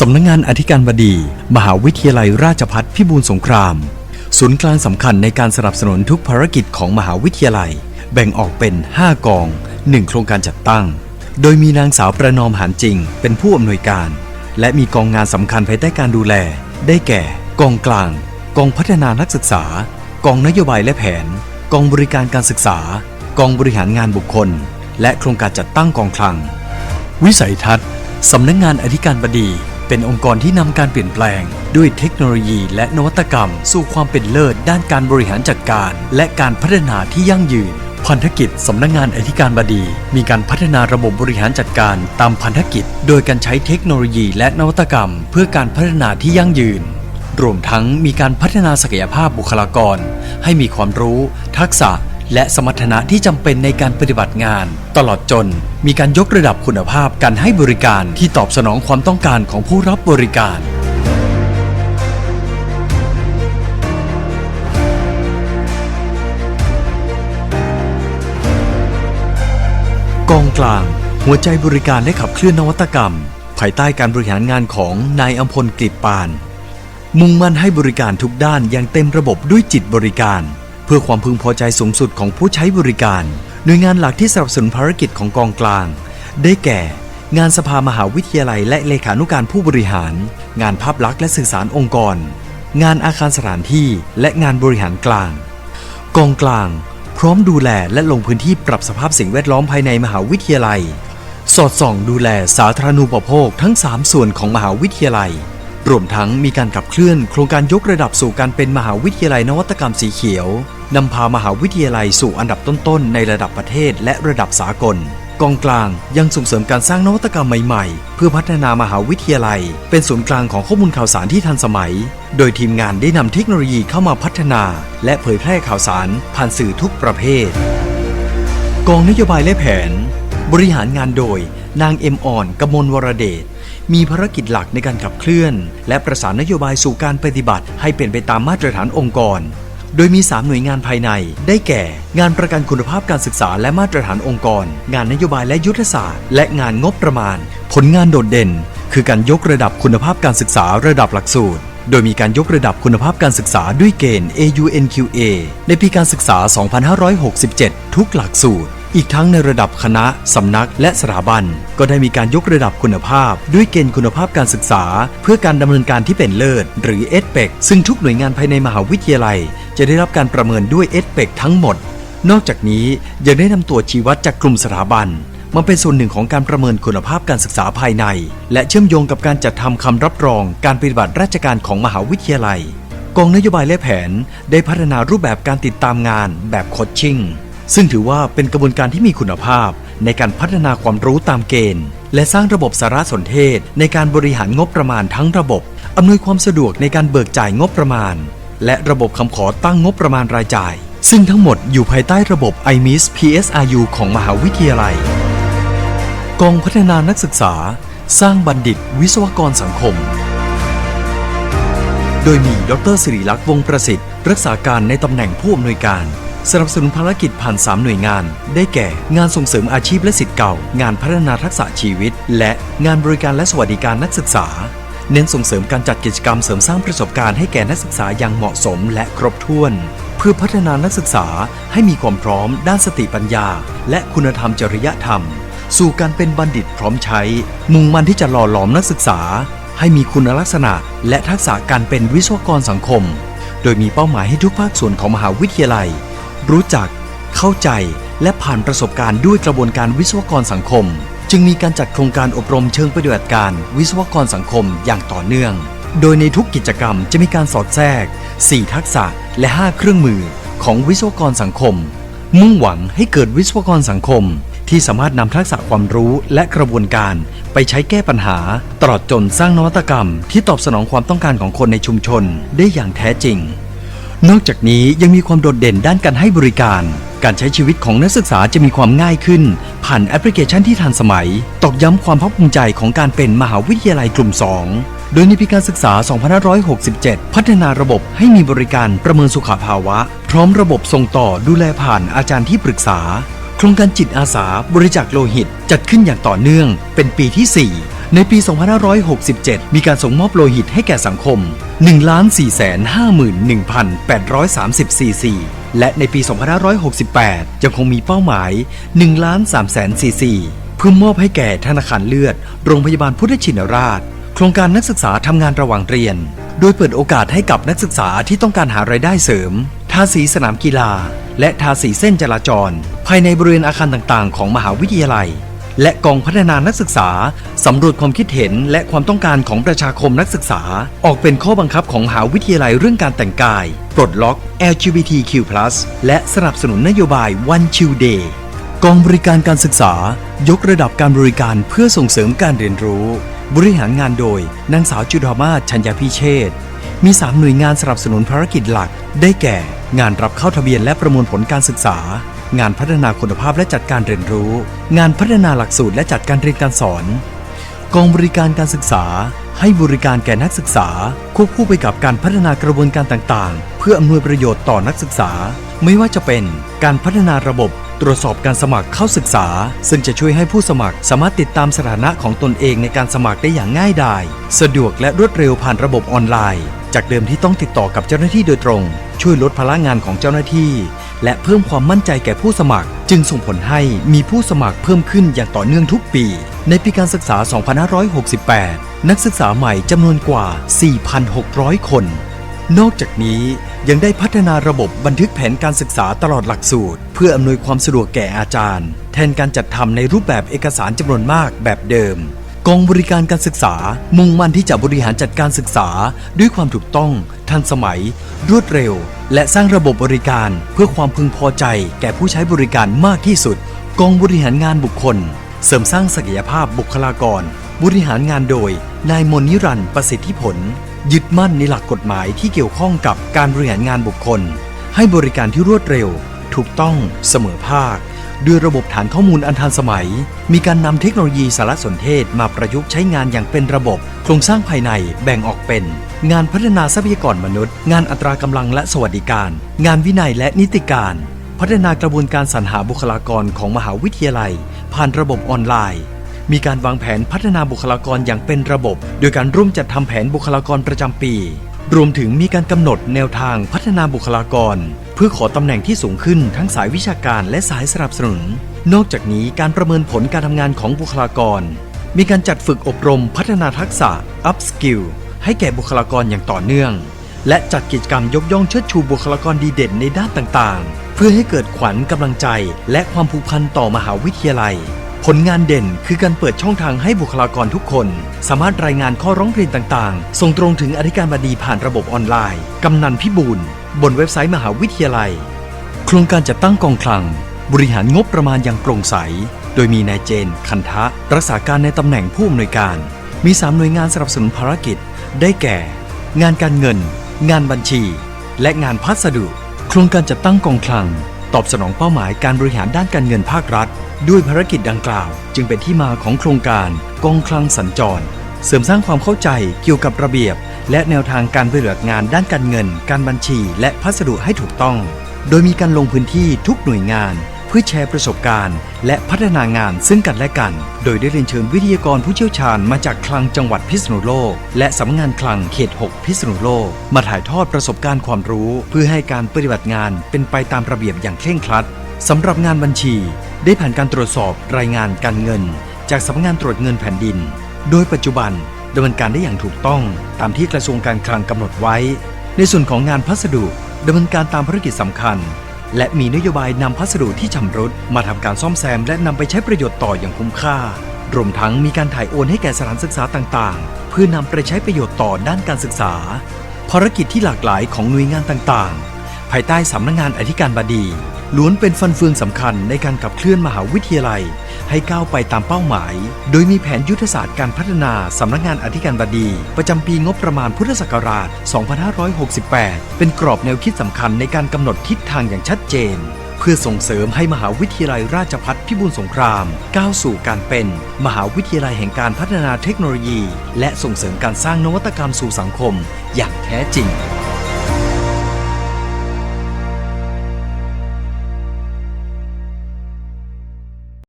สำนักงงานอธิการบดี มหาวิทยาลัยราชภัฏพิบูลสงคราม ศูนย์กลางสำคัญในการสนับสนุนทุกภารกิจของมหาวิทยาลัย แบ่งออกเป็น 5 กอง 1 โครงการจัดตั้ง โดยมีนางสาวประนอมหานจริง เป็นผู้อำนวยการ และมีกองงานสำคัญภายใต้การดูแล ได้แก่ กองกลาง กองพัฒนานักศึกษา กองนโยบายและแผน กองบริการการศึกษา กองบริหารงานบุคคล และโครงการจัดตั้งกองคลัง วิสัยทัศน์สำนักงงานอธิการบดี เป็นองค์กรที่นำการเปลี่ยนแปลง ด้วยเทคโนโลยีและนวัตกรรม สู่ความเป็นเลิศด้านการบริหารจัดการ และการพัฒนาที่ยั่งยืน พันธกิจสำนักงานอธิการบดี มีการพัฒนาระบบบริหารจัดการตามพันธกิจ โดยการใช้เทคโนโลยีและนวัตกรรม เพื่อการพัฒนาที่ยั่งยืน รวมทั้งมีการพัฒนาศักยภาพบุคลากร ให้มีความรู้ ทักษะ และสมรรถนะที่จำเป็นในการปฏิบัติงาน ตลอดจนมีการยกระดับคุณภาพการให้บริการที่ตอบสนองความต้องการของผู้รับบริการกองกลาง หัวใจบริการและขับเคลื่อนนวัตกรรม ภายใต้การบริหารงานของนายอัมพลกฤษปาน มุ่งมั่นให้บริการทุกด้านอย่างเต็มระบบด้วยจิตบริการ เพื่อความพึงพอใจสูงสุดของผู้ใช้บริการ หน่วยงานหลักที่สนับสนุนภารกิจของกองกลาง ได้แก่ งานสภามหาวิทยาลัยและเลขานุการผู้บริหาร งานภาพลักษณ์และสื่อสารองค์กร งานอาคารสถานที่และงานบริหารกลาง กองกลาง พร้อมดูแลและลงพื้นที่ปรับสภาพสิ่งแวดล้อมภายในมหาวิทยาลัย สอดส่องดูแลสาธารณูปโภคทั้ง 3 ส่วนของมหาวิทยาลัย รวมทั้งมีการขับเคลื่อนโครงการยกระดับสู่การเป็นมหาวิทยาลัยนวัตกรรมสีเขียวนำพามหาวิทยาลัยสู่อันดับต้นๆ ในระดับประเทศและระดับสากล กองกลางยังส่งเสริมการสร้างนวัตกรรมใหม่ๆ เพื่อพัฒนามหาวิทยาลัย เป็นศูนย์กลางของข้อมูลข่าวสารที่ทันสมัย โดยทีมงานได้นำเทคโนโลยีเข้ามาพัฒนา และเผยแพร่ข่าวสารผ่านสื่อทุกประเภท กองนโยบายและแผน บริหารงานโดย นางเอ็มอ่อนกมลวรเดช มีภารกิจหลักในการขับเคลื่อน และประสานนโยบายสู่การปฏิบัติให้เป็นไปตามมาตรฐานองค์กร โดยมี 3 หน่วยงานภายใน ได้แก่ งานประกันคุณภาพการศึกษาและมาตรฐานองค์กร งานนโยบายและยุทธศาสตร์ และงานงบประมาณ ผลงานโดดเด่น คือการยกระดับคุณภาพการศึกษาระดับหลักสูตรโดยมีการยกระดับคุณภาพการศึกษาด้วยเกณฑ์ AUNQA ในปีการศึกษา 2567 ทุกหลักสูตร อีกทั้งในระดับคณะ สำนัก และสถาบัน ก็ได้มีการยกระดับคุณภาพ ด้วยเกณฑ์คุณภาพการศึกษา เพื่อการดำเนินการที่เป็นเลิศ หรือ e d p e c ซึ่งทุกหน่วยงานภายในมหาวิทยาลัย จะได้รับการประเมินด้วย e d p e c ทั้งหมด นอกจากนี้ยังได้นำตัวชี้วัดจากกลุ่มสถาบันมาเป็นส่วนหนึ่งของการประเมินคุณภาพการศึกษาภายใน และเชื่อมโยงกับการจัดทำคำรับรอง การปฏิบัติราชการของมหาวิทยาลัยกองนโยบายและแผนได้พัฒนารูปแบบการติดตามงานแบบโคชชิ่ง ซึ่งถือว่าเป็นกระบวนการที่มีคุณภาพ ในการพัฒนาความรู้ตามเกณฑ์ และสร้างระบบสารสนเทศ ในการบริหารงบประมาณทั้งระบบ อำนวยความสะดวกในการเบิกจ่ายงบประมาณ และระบบคำขอตั้งงบประมาณรายจ่าย ซึ่งทั้งหมดอยู่ภายใต้ระบบ IMIS PSRU ของมหาวิทยาลัย กองพัฒนานักศึกษา สร้างบัณฑิต วิศวกรสังคม โดยมีดรสิริลักษณ์วงศ์ประสิทธิ์ รักษาการในตำแหน่งผู้อำนวยการ สนับสนุนภารกิจผ่าน 3 หน่วยงาน ได้แก่ งานส่งเสริมอาชีพและสิทธิ์เก่า งานพัฒนาทักษะชีวิต และงานบริการและสวัสดิการนักศึกษา เน้นส่งเสริมการจัดกิจกรรมเสริมสร้างประสบการณ์ให้แก่นักศึกษาอย่างเหมาะสมและครบถ้วน เพื่อพัฒนานักศึกษาให้มีความพร้อม ด้านสติปัญญา และคุณธรรมจริยธรรม สู่การเป็นบัณฑิตพร้อมใช้ มุ่งมั่นที่จะหล่อหลอมนักศึกษา ให้มีคุณลักษณะ และทักษะการเป็นวิศวกรสังคม โดยมีเป้าหมายให้ทุกภาคส่วนของมหาวิทยาลัย รู้จัก เข้าใจ และผ่านประสบการณ์ด้วยกระบวนการวิศวกรสังคม จึงมีการจัดโครงการอบรมเชิงปฏิบัติการ วิศวกรสังคมอย่างต่อเนื่อง โดยในทุกกิจกรรมจะมีการสอดแทรก 4 ทักษะและ 5 เครื่องมือของวิศวกรสังคม มุ่งหวังให้เกิดวิศวกรสังคมที่สามารถนำทักษะความรู้และกระบวนการไปใช้แก้ปัญหา ตลอดจนสร้างนวัตกรรมที่ตอบสนองความต้องการของคนในชุมชนได้อย่างแท้จริง นอกจากนี้ยังมีความโดดเด่นด้านการให้บริการ การใช้ชีวิตของนักศึกษาจะมีความง่ายขึ้น ผ่านแอปพลิเคชันที่ทันสมัย ตอกย้ำความภาคภูมิใจของการเป็นมหาวิทยาลัยกลุ่ม 2 โดยในปีการศึกษา 2567 พัฒนาระบบให้มีบริการประเมินสุขภาวะ พร้อมระบบส่งต่อดูแลผ่านอาจารย์ที่ปรึกษา โครงการจิตอาสาบริจาคโลหิตจัดขึ้นอย่างต่อเนื่องเป็นปีที่ 4 ในปี 2567 มีการส่งมอบโลหิตให้แก่สังคม 1,451,830 ซีซี และในปี 2568 ยังคงมีเป้าหมาย1ล้าน3แสนซีซี เพื่อมอบให้แก่ธนาคารเลือด โรงพยาบาลพุทธชินราช โครงการนักศึกษาทำงานระหว่างเรียน โดยเปิดโอกาสให้กับนักศึกษาที่ต้องการหารายได้เสริม ทาสีสนามกีฬา และทาสีเส้นจราจร ภายในบริเวณอาคารต่างๆ ของมหาวิทยาลัย และกองพัฒนานักศึกษาสำรวจความคิดเห็นและความต้องการของประชาคมนักศึกษา ออกเป็นข้อบังคับของมหาวิทยาลัยเรื่องการแต่งกาย ปลดล็อก LGBTQ+ และสนับสนุนนโยบาย One Chill Day กองบริการการศึกษายกระดับการบริการเพื่อส่งเสริมการเรียนรู้ บริหารงานโดยนางสาวจุฑามาศชัญญาพิเชษ มี 3 หน่วยงานสนับสนุนภารกิจหลัก ได้แก่ งานรับเข้าทะเบียนและประมวลผลการศึกษา งานพัฒนาคุณภาพและจัดการเรียนรู้ งานพัฒนาหลักสูตรและจัดการเรียนการสอน กองบริการการศึกษา ให้บริการแก่นักศึกษา ควบคู่ไปกับการพัฒนากระบวนการต่างๆ เพื่ออำนวยประโยชน์ต่อนักศึกษา ไม่ว่าจะเป็นการพัฒนาระบบตรวจสอบการสมัครเข้าศึกษา ซึ่งจะช่วยให้ผู้สมัครสามารถติดตามสถานะของตนเองในการสมัครได้อย่างง่ายดาย สะดวกและรวดเร็วผ่านระบบออนไลน์ จากเดิมที่ต้องติดต่อกับเจ้าหน้าที่โดยตรง ช่วยลดภาระงานของเจ้าหน้าที่ และเพิ่มความมั่นใจแก่ผู้สมัคร จึงส่งผลให้มีผู้สมัครเพิ่มขึ้นอย่างต่อเนื่องทุกปี ในปีการศึกษา 2568 นักศึกษาใหม่จำนวนกว่า 4,600 คน นอกจากนี้ยังได้พัฒนาระบบบันทึกแผนการศึกษาตลอดหลักสูตร เพื่ออำนวยความสะดวกแก่อาจารย์ แทนการจัดทำในรูปแบบเอกสารจำนวนมากแบบเดิม กองบริการการศึกษา มุ่งมั่นที่จะบริหารจัดการศึกษา ด้วยความถูกต้อง ทันสมัย รวดเร็ว และสร้างระบบบริการเพื่อความพึงพอใจ แก่ผู้ใช้บริการมากที่สุด กองบริหารงานบุคคล เสริมสร้างศักยภาพบุคลากร บริหารงานโดย นายมนนิรันดร์ประสิทธิผล ยึดมั่นในหลักกฎหมายที่เกี่ยวข้องกับการบริหารงานบุคคล ให้บริการที่รวดเร็ว ถูกต้องเสมอภาค ด้วยระบบฐานข้อมูลอันทันสมัย มีการนำเทคโนโลยีสารสนเทศมาประยุกต์ใช้งานอย่างเป็นระบบ โครงสร้างภายในแบ่งออกเป็น งานพัฒนาทรัพยากรมนุษย์ งานอัตรากำลังและสวัสดิการ งานวินัยและนิติการ พัฒนากระบวนการสรรหาบุคลากรของมหาวิทยาลัย ผ่านระบบออนไลน์ มีการวางแผนพัฒนาบุคลากรอย่างเป็นระบบ โดยการร่วมจัดทำแผนบุคลากรประจำปี รวมถึงมีการกำหนดแนวทางพัฒนาบุคลากร เพื่อขอตำแหน่งที่สูงขึ้นทั้งสายวิชาการและสายสนับสนุน นอกจากนี้การประเมินผลการทำงานของบุคลากร มีการจัดฝึกอบรมพัฒนาทักษะ up skill ให้แก่บุคลากรอย่างต่อเนื่อง และจัดกิจกรรมยกย่องเชิดชูบุคลากรดีเด่นในด้านต่างๆ เพื่อให้เกิดขวัญกำลังใจ และความผูกพันต่อมหาวิทยาลัย ผลงานเด่นคือการเปิดช่องทางให้บุคลากรทุกคน สามารถรายงานข้อร้องเรียนต่างๆ ส่งตรงถึงอธิการบดีผ่านระบบออนไลน์ กำนันพิบูล บนเว็บไซต์มหาวิทยาลัย โครงการจัดตั้งกองคลัง บริหารงบประมาณอย่างโปร่งใส โดยมีนายเจน คันทะ รักษาการในตำแหน่งผู้อำนวยการ มี 3 หน่วยงานสนับสนุนภารกิจ ได้แก่ งานการเงิน งานบัญชี และงานพัสดุ โครงการจัดตั้งกองคลัง ตอบสนองเป้าหมายการบริหารด้านการเงินภาครัฐ ด้วยภารกิจดังกล่าว จึงเป็นที่มาของโครงการกองคลังสัญจร เสริมสร้างความเข้าใจเกี่ยวกับระเบียบ และแนวทางการบริหารงานด้านการเงิน การบัญชี และพัสดุให้ถูกต้อง โดยมีการลงพื้นที่ทุกหน่วยงาน เพื่อแชร์ประสบการณ์ และพัฒนางานซึ่งกันและกัน โดยได้เรียนเชิญวิทยากรผู้เชี่ยวชาญมาจากคลังจังหวัดพิษณุโลก และสำนักงานคลังเขต 6 พิษณุโลก มาถ่ายทอดประสบการณ์ความรู้ เพื่อให้การปฏิบัติงานเป็นไปตามระเบียบอย่างเคร่งครัดสำหรับงานบัญชี ได้ผ่านการตรวจสอบรายงานการเงิน จากสำนักงานตรวจเงินแผ่นดิน โดยปัจจุบันดำเนินการได้อย่างถูกต้องตามที่กระทรวงการคลังกำหนดไว้ ในส่วนของงานพัสดุดำเนินการตามภารกิจสำคัญ และมีนโยบายนำพัสดุที่ชำรุดมาทำการซ่อมแซมและนำไปใช้ประโยชน์ต่ออย่างคุ้มค่ารวมทั้งมีการถ่ายโอนให้แก่สถานศึกษาต่างๆ เพื่อนำไปใช้ประโยชน์ต่อด้านการศึกษา ภารกิจที่หลากหลายของหน่วยงานต่างๆ ภายใต้สำนักงานอธิการบดี ล้วนเป็นฟันเฟืองสำคัญในการขับเคลื่อนมหาวิทยาลัย ให้ก้าวไปตามเป้าหมาย โดยมีแผนยุทธศาสตร์การพัฒนาสำนักงานอธิการบดี ประจำปีงบประมาณพุทธศักราช 2568 เป็นกรอบแนวคิดสำคัญในการกำหนดทิศทางอย่างชัดเจน เพื่อส่งเสริมให้มหาวิทยาลัยราชภัฏพิบูลสงคราม ก้าวสู่การเป็น มหาวิทยาลัยแห่งการพัฒนาเทคโนโลยี และส่งเสริมการสร้างนวัตกรรมสู่สังคม อย่างแท้จริง